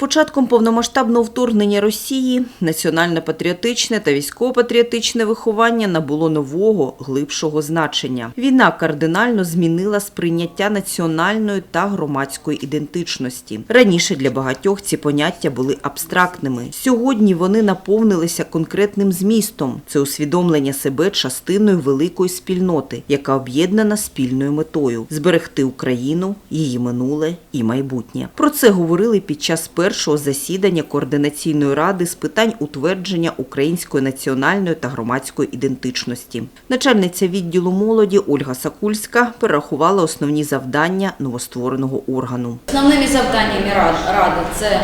початком повномасштабного вторгнення Росії національно-патріотичне та військово-патріотичне виховання набуло нового, глибшого значення. Війна кардинально змінила сприйняття національної та громадської ідентичності. Раніше для багатьох ці поняття були абстрактними. Сьогодні вони наповнилися конкретним змістом. Це усвідомлення себе частиною великої спільноти, яка об'єднана спільною метою зберегти Україну, її минуле і майбутнє. Про це говорили під час першого засідання координаційної ради з питань утвердження української національної та громадської ідентичності. Начальниця відділу молоді Ольга Сакульська перерахувала основні завдання новоствореного органу. Основними завданнями Рад- Ради це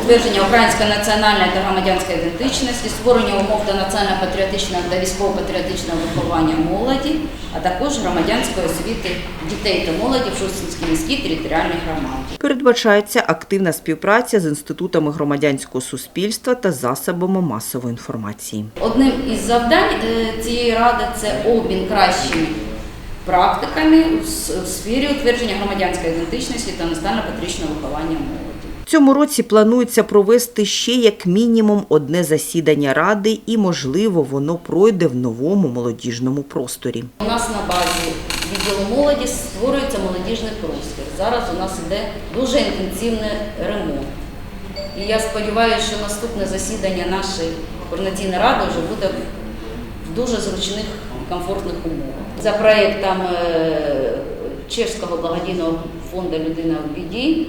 утвердження української національної та громадянської ідентичності, створення умов до національно-патріотичного та військово-патріотичного виховання молоді, а також громадянської освіти дітей та молоді в Шустинській міській територіальній громаді. Передбачається активна співпраця з інститутами громадянського суспільства та засобами масової інформації. Одним із завдань е, цієї ради це обмін кращими практиками у сфері утвердження громадянської ідентичності та національно-патріотичного виховання молоді. Цьому році планується провести ще як мінімум одне засідання ради, і можливо воно пройде в новому молодіжному просторі. У нас на базі відділу молоді створюється молодіжний простір. Зараз у нас іде дуже інтенсивний ремонт. І я сподіваюся, що наступне засідання нашої координаційної ради вже буде в дуже зручних комфортних умовах. За проєктом е, Чеського благодійного фонду Людина в біді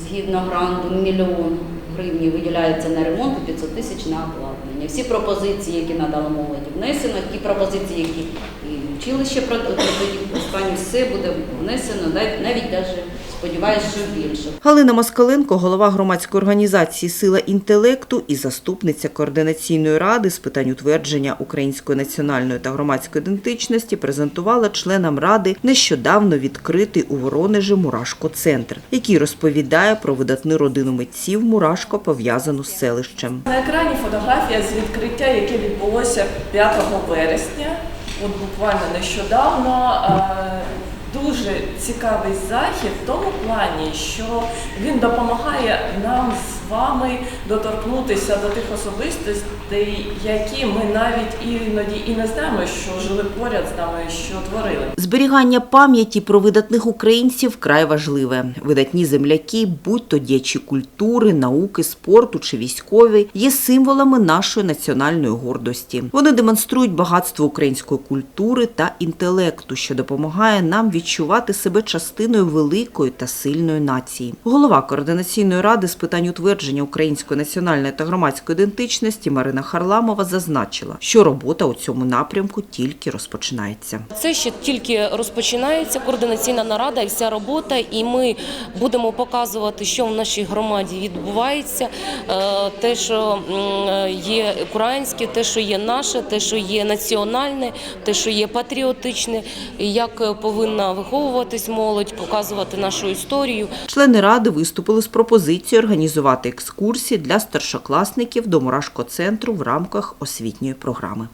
згідно гранту мільйон гривень виділяється на ремонт і 500 тисяч на обладнання. Всі пропозиції, які надала молоді, внесено, ті пропозиції, які і училище останні все буде внесено, навіть навіть даже сподіваюся, що більше. Галина Москаленко, голова громадської організації Сила інтелекту і заступниця координаційної ради з питань утвердження української національної та громадської ідентичності, презентувала членам ради нещодавно відкритий у Воронежі Мурашко-центр, який розповідає про видатну родину митців Мурашко, пов'язану з селищем. На екрані фотографія з відкриття, яке відбулося 5 вересня, от буквально нещодавно. Дуже цікавий захід в тому плані, що він допомагає нам з вами доторкнутися до тих особистостей, які ми навіть іноді і не знаємо, що жили поряд з нами, що творили. Зберігання пам'яті про видатних українців вкрай важливе. Видатні земляки, будь то діячі культури, науки, спорту чи військові, є символами нашої національної гордості. Вони демонструють багатство української культури та інтелекту, що допомагає нам відчувати себе частиною великої та сильної нації. Голова координаційної ради з питань утвердження української національної та громадської ідентичності Марина Харламова зазначила, що робота у цьому напрямку тільки розпочинається. Це ще тільки розпочинається координаційна нарада і вся робота, і ми будемо показувати, що в нашій громаді відбувається. Е, Те, що є українське, те, що є наше, те, що є національне, те, що є патріотичне, як повинна виховуватись молодь, показувати нашу історію. Члени ради виступили з пропозицією організувати екскурсії для старшокласників до Мурашко-центру в рамках освітньої програми.